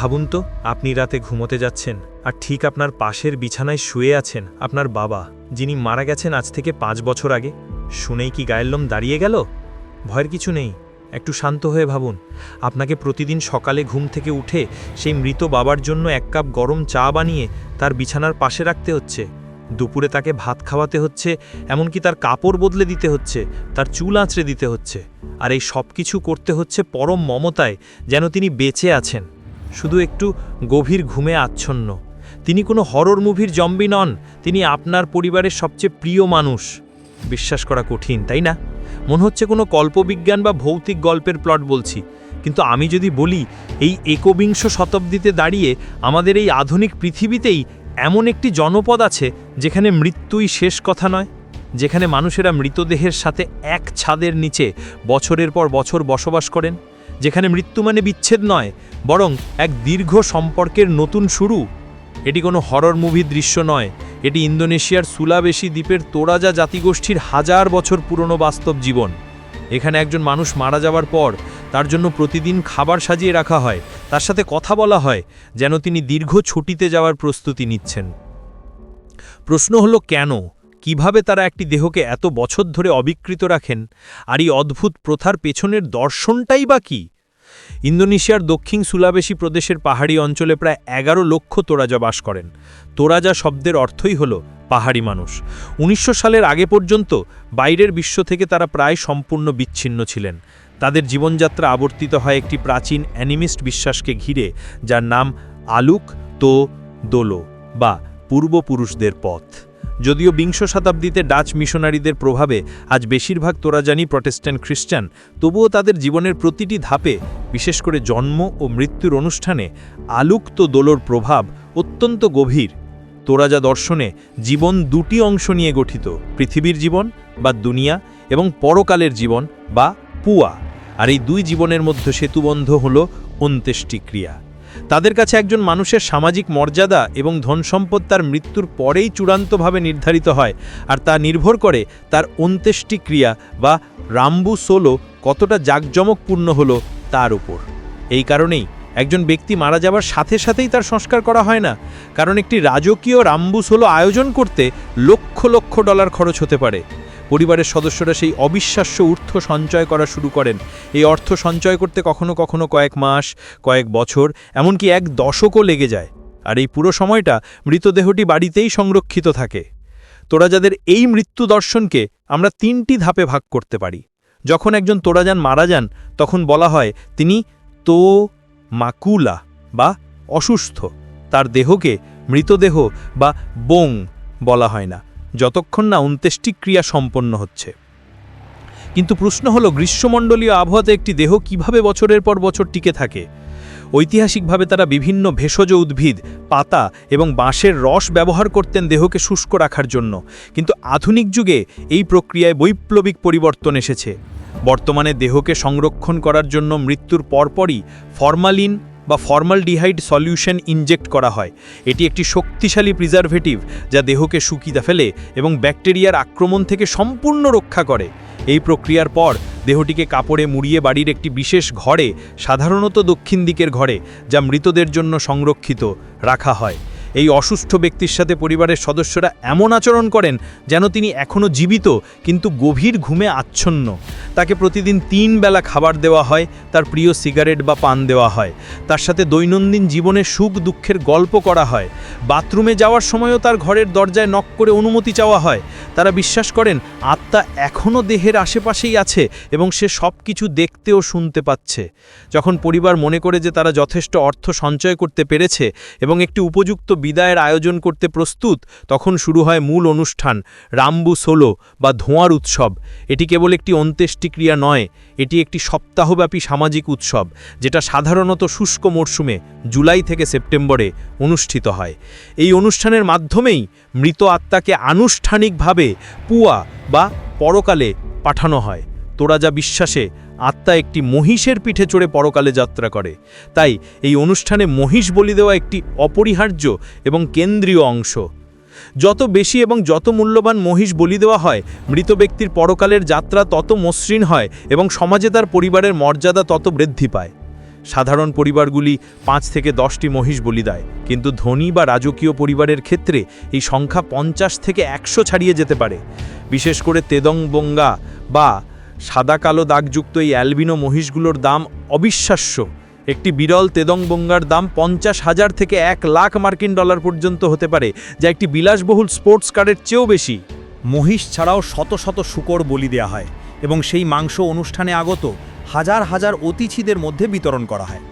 ভাবুন তো, আপনি রাতে ঘুমোতে যাচ্ছেন, আর ঠিক আপনার পাশের বিছানায় শুয়ে আছেন আপনার বাবা, যিনি মারা গেছেন আজ থেকে পাঁচ বছর আগে। শুনেই কি গায়ের লোম দাঁড়িয়ে গেল? ভয়ের কিছু নেই। একটু শান্ত হয়ে ভাবুন। আপনাকে প্রতিদিন সকালে ঘুম থেকে উঠে সেই মৃত বাবার জন্য এক কাপ গরম চা বানিয়ে তার বিছানার পাশে রাখতে হচ্ছে। দুপুরে তাকে ভাত খাওয়াতে হচ্ছে, এমনকি তার কাপড় বদলে দিতে হচ্ছে, তার চুল আঁচড়ে দিতে হচ্ছে। আর এই সব কিছু করতে হচ্ছে পরম মমতায়, যেন তিনি বেঁচে আছেন। শুধু একটু গভীর ঘুমে আচ্ছন্ন। তিনি কোনো হরর মুভির জম্বি নন, তিনি আপনার পরিবারের সবচেয়ে প্রিয় মানুষ। বিশ্বাস করা কঠিন, তাই না? মনে হচ্ছে কোনো কল্পবিজ্ঞান বা ভৌতিক গল্পের প্লট বলছি। কিন্তু আমি যদি বলি, এই একবিংশ শতাব্দীতে দাঁড়িয়ে আমাদের এই আধুনিক পৃথিবীতেই এমন একটি জনপদ আছে, যেখানে মৃত্যুই শেষ কথা নয়, যেখানে মানুষেরা মৃতদেহের সাথে এক ছাদের নিচে বছরের পর বছর বসবাস করেন। যেখানে মৃত্যু মানে বিচ্ছেদ নয়, বরং এক দীর্ঘ সম্পর্কের নতুন শুরু। এটি কোনো হরর মুভির দৃশ্য নয়, এটি ইন্দোনেশিয়ার সুলাবেশি দ্বীপের তোরাজা জাতিগোষ্ঠীর হাজার বছর পুরনো বাস্তব জীবন। এখানে একজন মানুষ মারা যাওয়ার পর তার জন্য প্রতিদিন খাবার সাজিয়ে রাখা হয়, তার সাথে কথা বলা হয়, যেন তিনি দীর্ঘ ছুটিতে যাওয়ার প্রস্তুতি নিচ্ছেন। প্রশ্ন হলো কেন? কীভাবে তারা একটি দেহকে এত বছর ধরে অবিকৃত রাখেন? আর এই অদ্ভুত প্রথার পেছনের দর্শনটাই বা কী? ইন্দোনেশিয়ার দক্ষিণ সুলাবেশি প্রদেশের পাহাড়ি অঞ্চলে প্রায় এগারো লক্ষ তোরাজা বাস করেন। তোরাজা শব্দের অর্থই হল পাহাড়ি মানুষ। উনিশশো সালের আগে পর্যন্ত বাইরের বিশ্ব থেকে তারা প্রায় সম্পূর্ণ বিচ্ছিন্ন ছিলেন। তাদের জীবনযাত্রা আবর্তিত হয় একটি প্রাচীন অ্যানিমিস্ট বিশ্বাসকে ঘিরে, যার নাম আলুক তো দোলো বা পূর্বপুরুষদের পথ। যদিও বিংশ শতাব্দীতে ডাচ মিশনারিদের প্রভাবে আজ বেশিরভাগ তোরাজানি প্রটেস্ট্যান্ট খ্রিস্টান, তবুও তাদের জীবনের প্রতিটি ধাপে, বিশেষ করে জন্ম ও মৃত্যুর অনুষ্ঠানে, আলুক্ত দোলোর প্রভাব অত্যন্ত গভীর। তোরাজা দর্শনে জীবন দুটি অংশ নিয়ে গঠিত, পৃথিবীর জীবন বা দুনিয়া এবং পরকালের জীবন বা পুয়া। আর এই দুই জীবনের মধ্যে সেতুবন্ধ হল অন্ত্যেষ্টিক্রিয়া। তাদের কাছে একজন মানুষের সামাজিক মর্যাদা এবং ধনসম্পদ তার মৃত্যুর পরেই চূড়ান্তভাবে নির্ধারিত হয় আর তা নির্ভর করে তার অন্ত্যেষ্টিক্রিয়া বা রাম্বু সোলো কতটা জাঁকজমকপূর্ণ হলো তার উপর। এই কারণেই একজন ব্যক্তি মারা যাবার সাথে সাথেই তার সংস্কার করা হয় না, কারণ একটি রাজকীয় রাম্বুস হলো আয়োজন করতে লক্ষ লক্ষ ডলার খরচ হতে পারে। পরিবারের সদস্যরা সেই অবিশ্বাস্য অর্থ সঞ্চয় করা শুরু করেন। এই অর্থ সঞ্চয় করতে কখনো কখনো কয়েক মাস, কয়েক বছর, এমনকি এক দশকও লেগে যায়। আর এই পুরো সময়টা মৃতদেহটি বাড়িতেই সংরক্ষিত থাকে। তোরা যাদের এই মৃত্যু দর্শনকে আমরা তিনটি ধাপে ভাগ করতে পারি। যখন একজন তোরাজান মারা যান, তখন বলা হয়, তিনি তো মাকুলা বা অসুস্থ। তার দেহকে মৃতদেহ বা বোং বলা হয় না। যতক্ষণ না অন্ত্যেষ্টিক্রিয়া সম্পন্ন হচ্ছে। কিন্তু প্রশ্ন হলো, গ্রীষ্মমণ্ডলীয় আবহাওয়াতে একটি দেহ কীভাবে বছরের পর বছর টিকে থাকে? ঐতিহাসিকভাবে তারা বিভিন্ন ভেষজ উদ্ভিদ, পাতা এবং বাঁশের রস ব্যবহার করতেন দেহকে শুষ্ক রাখার জন্য। কিন্তু আধুনিক যুগে এই প্রক্রিয়ায় বৈপ্লবিক পরিবর্তন এসেছে। বর্তমানে দেহকে সংরক্ষণ করার জন্য মৃত্যুর পরপরই ফরমালিন বা ফর্মালডিহাইড সলিউশন ইনজেক্ট করা হয়। এটি একটি শক্তিশালী প্রিজারভেটিভ যা দেহকে শুকিয়ে ফেলে এবং ব্যাকটেরিয়ার আক্রমণ থেকে সম্পূর্ণ রক্ষা করে। এই প্রক্রিয়ার পর দেহটিকে কাপড়ে মুড়িয়ে বাড়ির একটি বিশেষ ঘরে, সাধারণত দক্ষিণ দিকের ঘরে, যা মৃতদের জন্য সংরক্ষিত, রাখা হয়। এই অসুস্থ ব্যক্তির সাথে পরিবারের সদস্যরা এমন আচরণ করেন যেন তিনি এখনও জীবিত, কিন্তু গভীর ঘুমে আচ্ছন্ন। তাকে প্রতিদিন তিন বেলা খাবার দেওয়া হয়, তার প্রিয় সিগারেট বা পান দেওয়া হয়। তার সাথে দৈনন্দিন জীবনে সুখ দুঃখের গল্প করা হয়। বাথরুমে যাওয়ার সময়ও তার ঘরের দরজায় নক করে অনুমতি চাওয়া হয়। তারা বিশ্বাস করেন, আত্মা এখনও দেহের আশেপাশেই আছে এবং সে সব কিছু দেখতে ও শুনতে পাচ্ছে। যখন পরিবার মনে করে যে তারা যথেষ্ট অর্থ সঞ্চয় করতে পেরেছে এবং একটি উপযুক্ত বিদায়ের আয়োজন করতে প্রস্তুত, তখন শুরু হয় মূল অনুষ্ঠান, রাম্বু সোলো বা ধোঁয়ার উৎসব। এটি কেবল একটি অন্ত্যেষ্টিক্রিয়া নয়, এটি একটি সপ্তাহব্যাপী সামাজিক উৎসব, যেটা সাধারণত শুষ্ক মরশুমে, জুলাই থেকে সেপ্টেম্বরে, অনুষ্ঠিত হয়। এই অনুষ্ঠানের মাধ্যমেই মৃত আত্মাকে আনুষ্ঠানিকভাবে পুয়া বা পরকালে পাঠানো হয়। তোরা যা বিশ্বাসে আত্মা একটি মহিষের পিঠে চড়ে পরকালে যাত্রা করে। তাই এই অনুষ্ঠানে মহিষ বলি দেওয়া একটি অপরিহার্য এবং কেন্দ্রীয় অংশ। যত বেশি এবং যত মূল্যবান মহিষ বলি দেওয়া হয়, মৃত ব্যক্তির পরকালের যাত্রা তত মসৃণ হয় এবং সমাজে তার পরিবারের মর্যাদা তত বৃদ্ধি পায়। সাধারণ পরিবারগুলি পাঁচ থেকে দশটি মহিষ বলি দেয়, কিন্তু ধনী বা রাজকীয় পরিবারের ক্ষেত্রে এই সংখ্যা পঞ্চাশ থেকে একশো ছাড়িয়ে যেতে পারে। বিশেষ করে তেদংবঙ্গা বা সাদা কালো দাগযুক্ত এই অ্যালবিনো মহিষগুলোর দাম অবিশ্বাস্য। একটি বিরল তেদংবঙ্গার দাম পঞ্চাশ হাজার থেকে এক লাখ মার্কিন ডলার পর্যন্ত হতে পারে, যা একটি বিলাসবহুল স্পোর্টস কারের চেয়েও বেশি। মহিষ ছাড়াও শত শত শুকর বলি দেওয়া হয় এবং সেই মাংস অনুষ্ঠানে আগত হাজার হাজার অতিথিদের মধ্যে বিতরণ করা হয়।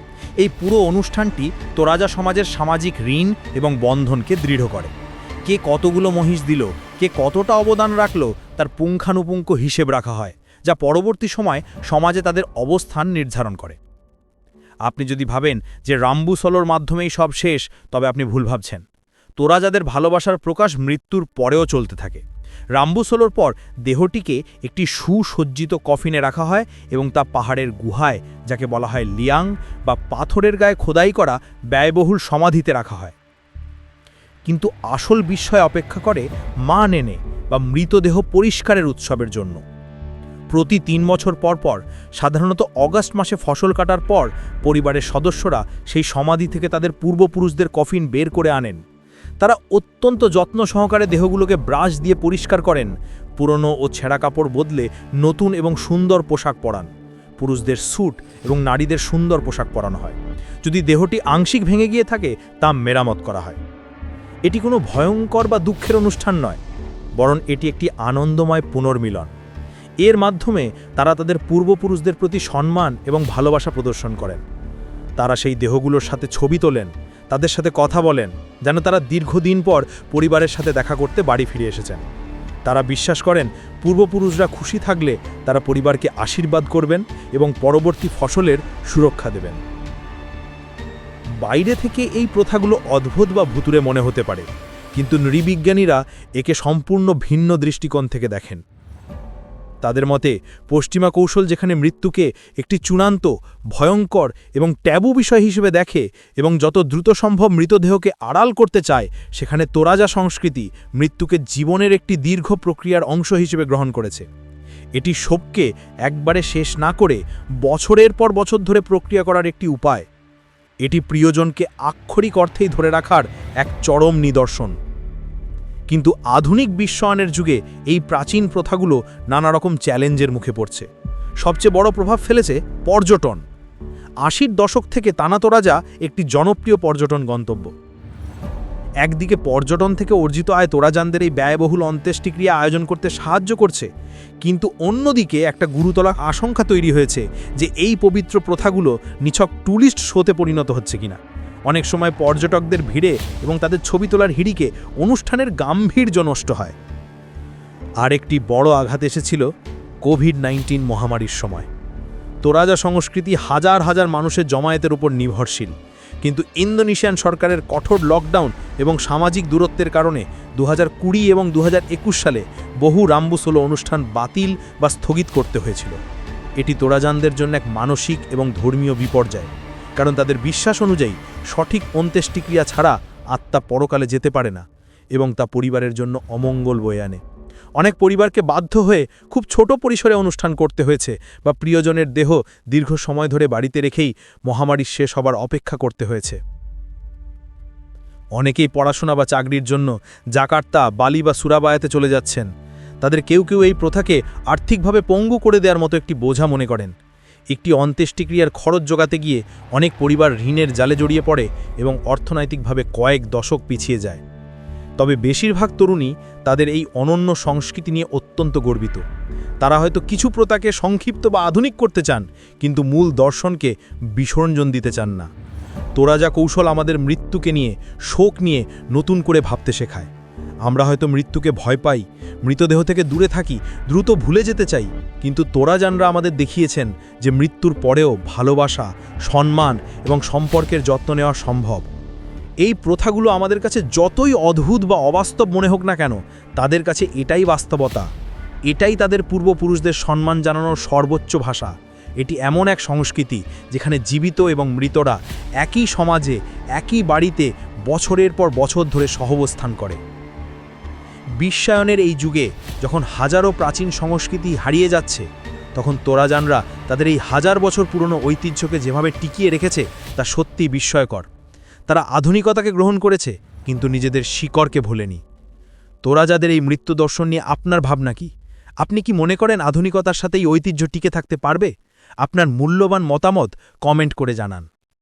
এই পুরো অনুষ্ঠানটি তোরাজা সমাজের সামাজিক ঋণ এবং বন্ধনকে দৃঢ় করে। কে কতগুলো মহিষ দিল, কে কতটা অবদান রাখল, তার পুঙ্খানুপুঙ্খ হিসেব রাখা হয়। যা পরবর্তী সময় সমাজে তাদের অবস্থান নির্ধারণ করে। আপনি যদি ভাবেন যে রাম্বুসলোর মাধ্যমেই সব শেষ, তবে আপনি ভুল ভাবছেন। তোরা যাদের ভালোবাসার প্রকাশ মৃত্যুর পরেও চলতে থাকে। রাম্বুসোলোর পর দেহটিকে একটি সুসজ্জিত কফিনে রাখা হয় এবং তা পাহাড়ের গুহায়, যাকে বলা হয় লিয়াং, বা পাথরের গায়ে খোদাই করা ব্যয়বহুল সমাধিতে রাখা হয়। কিন্তু আসল বিস্ময় অপেক্ষা করে মা নেনে বা মৃতদেহ পরিষ্কারের উৎসবের জন্য। প্রতি তিন বছর পর পর, সাধারণত অগাস্ট মাসে ফসল কাটার পর পরিবারের সদস্যরা সেই সমাধি থেকে তাদের পূর্বপুরুষদের কফিন বের করে আনেন। তারা অত্যন্ত যত্ন সহকারে দেহগুলোকে ব্রাশ দিয়ে পরিষ্কার করেন, পুরনো ও ছেঁড়া কাপড় বদলে নতুন এবং সুন্দর পোশাক পরান। পুরুষদের স্যুট এবং নারীদের সুন্দর পোশাক পরানো হয়। যদি দেহটি আংশিক ভেঙে গিয়ে থাকে, তা মেরামত করা হয়। এটি কোনো ভয়ঙ্কর বা দুঃখের অনুষ্ঠান নয়, বরং এটি একটি আনন্দময় পুনর্মিলন। এর মাধ্যমে তারা তাদের পূর্বপুরুষদের প্রতি সম্মান এবং ভালোবাসা প্রদর্শন করেন। তারা সেই দেহগুলোর সাথে ছবি তোলেন, তাদের সাথে কথা বলেন, যেন তারা দীর্ঘদিন পর পরিবারের সাথে দেখা করতে বাড়ি ফিরে এসেছেন। তারা বিশ্বাস করেন, পূর্বপুরুষরা খুশি থাকলে তারা পরিবারকে আশীর্বাদ করবেন এবং পরবর্তী ফসলের সুরক্ষা দেবেন। বাইরে থেকে এই প্রথাগুলো অদ্ভুত বা ভুতুরে মনে হতে পারে, কিন্তু নৃবিজ্ঞানীরা একে সম্পূর্ণ ভিন্ন দৃষ্টিকোণ থেকে দেখেন। তাদের মতে, পশ্চিমা কৌশল যেখানে মৃত্যুকে একটি চূড়ান্ত, ভয়ঙ্কর এবং ট্যাবু বিষয় হিসেবে দেখে এবং যত দ্রুত সম্ভব মৃতদেহকে আড়াল করতে চায়, সেখানে তোরাজা সংস্কৃতি মৃত্যুকে জীবনের একটি দীর্ঘ প্রক্রিয়ার অংশ হিসেবে গ্রহণ করেছে। এটি শোককে একবারে শেষ না করে বছরের পর বছর ধরে প্রক্রিয়া করার একটি উপায়। এটি প্রিয়জনকে আক্ষরিক অর্থেই ধরে রাখার এক চরম নিদর্শন। কিন্তু আধুনিক বিশ্বায়নের যুগে এই প্রাচীন প্রথাগুলো নানা রকম চ্যালেঞ্জের মুখে পড়ছে। সবচেয়ে বড় প্রভাব ফেলেছে পর্যটন। আশির দশক থেকে তানাতোরাজা একটি জনপ্রিয় পর্যটন গন্তব্য। একদিকে পর্যটন থেকে অর্জিত আয় তোরাজানদের এই ব্যয়বহুল অন্ত্যেষ্টিক্রিয়া আয়োজন করতে সাহায্য করছে, কিন্তু অন্যদিকে একটা গুরুতর আশঙ্কা তৈরি হয়েছে যে এই পবিত্র প্রথাগুলো নিছক টুরিস্ট শোতে পরিণত হচ্ছে কিনা। অনেক সময় পর্যটকদের ভিড়ে এবং তাদের ছবি তোলার হিড়িকে অনুষ্ঠানের গাম্ভীর্য নষ্ট হয়। আরেকটি বড় আঘাত এসেছিল কোভিড নাইন্টিন মহামারীর সময়। তোরাজা সংস্কৃতি হাজার হাজার মানুষের জমায়েতের উপর নির্ভরশীল। কিন্তু ইন্দোনেশিয়ান সরকারের কঠোর লকডাউন এবং সামাজিক দূরত্বের কারণে দু কুড়ি এবং দু হাজার একুশ সালে বহু রাম্বুসোলো অনুষ্ঠান বাতিল বা স্থগিত করতে হয়েছিল। এটি তোরাজানদের জন্য এক মানসিক এবং ধর্মীয় বিপর্যয়। কারণ তাদের বিশ্বাস অনুযায়ী সঠিক অন্ত্যেষ্টিক্রিয়া ছাড়া আত্মা পরকালে যেতে পারে না এবং তা পরিবারের জন্য অমঙ্গল বয়ে আনে। অনেক পরিবারকে বাধ্য হয়ে খুব ছোট পরিসরে অনুষ্ঠান করতে হয়েছে বা প্রিয়জনের দেহ দীর্ঘ সময় ধরে বাড়িতে রেখেই মহামারীর শেষ হবার অপেক্ষা করতে হয়েছে। অনেকেই পড়াশোনা বা চাকরির জন্য জাকার্তা, বালি বা সুরাবায়াতে চলে যাচ্ছেন। তাদের কেউ কেউ এই প্রথাকে আর্থিকভাবে পঙ্গু করে দেওয়ার মতো একটি বোঝা মনে করেন। একটি অন্ত্যেষ্টিক্রিয়ার খরচ জোগাতে গিয়ে অনেক পরিবার ঋণের জালে জড়িয়ে পড়ে এবং অর্থনৈতিকভাবে কয়েক দশক পিছিয়ে যায়। তবে বেশিরভাগ তরুণী তাদের এই অনন্য সংস্কৃতি নিয়ে অত্যন্ত গর্বিত। তারা হয়তো কিছু প্রথাকে সংক্ষিপ্ত বা আধুনিক করতে চান, কিন্তু মূল দর্শনকে বিসর্জন দিতে চান না। তোরা যা কৌশল আমাদের মৃত্যুকে নিয়ে শোক নিয়ে নতুন করে ভাবতে শেখায়। আমরা হয়তো মৃত্যুকে ভয় পাই, মৃতদেহ থেকে দূরে থাকি, দ্রুত ভুলে যেতে চাই। কিন্তু তোরা জানরা আমাদের দেখিয়েছেন যে মৃত্যুর পরেও ভালোবাসা, সম্মান এবং সম্পর্কের যত্ন নেওয়া সম্ভব। এই প্রথাগুলো আমাদের কাছে যতই অদ্ভুত বা অবাস্তব মনে হোক না কেন, তাদের কাছে এটাই বাস্তবতা। এটাই তাদের পূর্বপুরুষদের সম্মান জানানোর সর্বোচ্চ ভাষা। এটি এমন এক সংস্কৃতি যেখানে জীবিত এবং মৃতরা একই সমাজে, একই বাড়িতে বছরের পর বছর ধরে সহবস্থান করে। বিশ্বায়নের এই যুগে যখন হাজারো প্রাচীন সংস্কৃতি হারিয়ে যাচ্ছে, তখন তোরাজানরা তাদের এই হাজার বছর পুরনো ঐতিহ্যকে যেভাবে টিকিয়ে রেখেছে, তা সত্যি বিস্ময়কর। তারা আধুনিকতাকে গ্রহণ করেছে, কিন্তু নিজেদের শিকড়কে ভোলেনি। তোরা যাদের এই মৃত্যু দর্শন নিয়ে আপনার ভাবনা কি? আপনি কি মনে করেন আধুনিকতার সাথে এই ঐতিহ্য টিকে থাকতে পারবে? আপনার মূল্যবান মতামত কমেন্ট করে জানান।